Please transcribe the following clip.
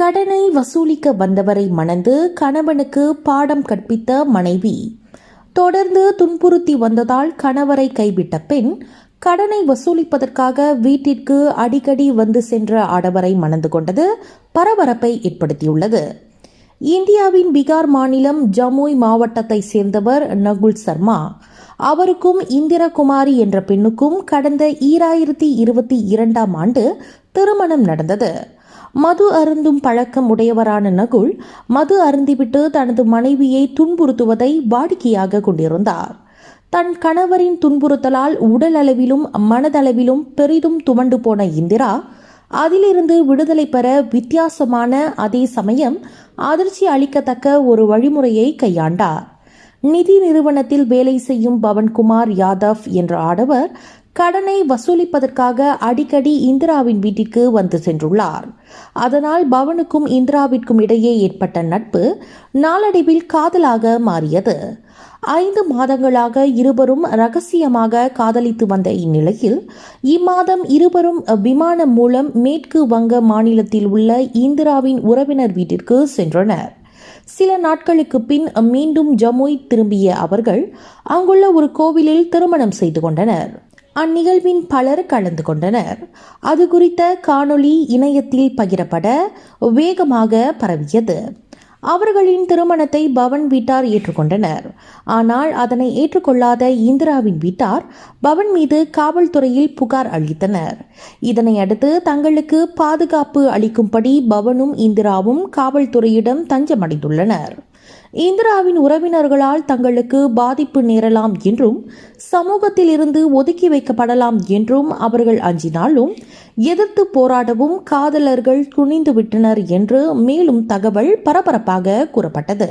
கடனை வசூலிக்க வந்தவரை மணந்து கணவனுக்கு பாடம் கற்பித்த மனைவி. தொடர்ந்து துன்புறுத்தி வந்ததால் கணவரை கைவிட்ட பெண் கடனை வசூலிப்பதற்காக வீட்டிற்கு அடிக்கடி வந்து சென்ற ஆடவரை மணந்து கொண்டது பரபரப்பை ஏற்படுத்தியுள்ளது. இந்தியாவின் பீகார் மாநிலம் ஜமுய் மாவட்டத்தை சேர்ந்தவர் நகுல் சர்மா. அவருக்கும் இந்திரகுமாரி என்ற பெண்ணுக்கும் கடந்த ஈராயிரத்தி இருபத்தி இரண்டாம் ஆண்டு திருமணம் நடந்தது. மது அருந்தும் பழக்கம் உடையவரான நகுல் மது அருந்திவிட்டு தனது மனைவியை துன்புறுத்துவதை வாடிக்கையாக கொண்டிருந்தார். தன் கணவரின் துன்புறுத்தலால் உடல் அளவிலும் மனதளவிலும் பெரிதும் துவண்டு போன இந்திரா அதிலிருந்து விடுதலை பெற வித்தியாசமான அதே சமயம் அதிர்ச்சி அளிக்கத்தக்க ஒரு வழிமுறையை கையாண்டார். நிதி நிறுவனத்தில் வேலை செய்யும் பவன்குமார் யாதவ் என்ற ஆடவர் கடனை வசூலிப்பதற்காக அடிக்கடி இந்திராவின் வீட்டிற்கு வந்து சென்றுள்ளார். அதனால் பவனுக்கும் இந்திராவிற்கும் இடையே ஏற்பட்ட நட்பு நாளடைவில் காதலாக மாறியது. ஐந்து மாதங்களாக இருவரும் ரகசியமாக காதலித்து வந்த இந்நிலையில் இம்மாதம் இருவரும் விமானம் மூலம் மேற்கு வங்க மாநிலத்தில் உள்ள இந்திராவின் உறவினர் வீட்டிற்கு சென்றனர். சில நாட்களுக்கு பின் மீண்டும் ஜமுய் திரும்பிய அவர்கள் அங்குள்ள ஒரு கோவிலில் திருமணம் செய்து கொண்டனர். அந்நிகழ்வின் பலர் கலந்து கொண்டனர். அது குறித்த காணொளி இணையத்தில் பகிரப்பட வேகமாக பரவியது. அவர்களின் திருமணத்தை பவன் வீட்டார் ஏற்றுக்கொண்டனர். ஆனால் அதனை ஏற்றுக்கொள்ளாத இந்திராவின் வீட்டார் பவன் மீது காவல்துறையில் புகார் அளித்தனர். இதனை அடுத்து தங்களுக்கு பாதுகாப்பு அளிக்கும்படி பவனும் இந்திராவும் காவல்துறையிடம் தஞ்சமடைந்துள்ளனர். இந்திராவின் உறவினர்களால் தங்களுக்கு பாதிப்பு நேரலாம் என்றும் சமூகத்தில் இருந்து ஒதுக்கி வைக்கப்படலாம் என்றும் அவர்கள் அஞ்சினாலும் எதிர்த்து போராடவும் காதலர்கள் துணிந்து விட்டனர் என்று மேலும் தகவல் பரபரப்பாக கூறப்பட்டது.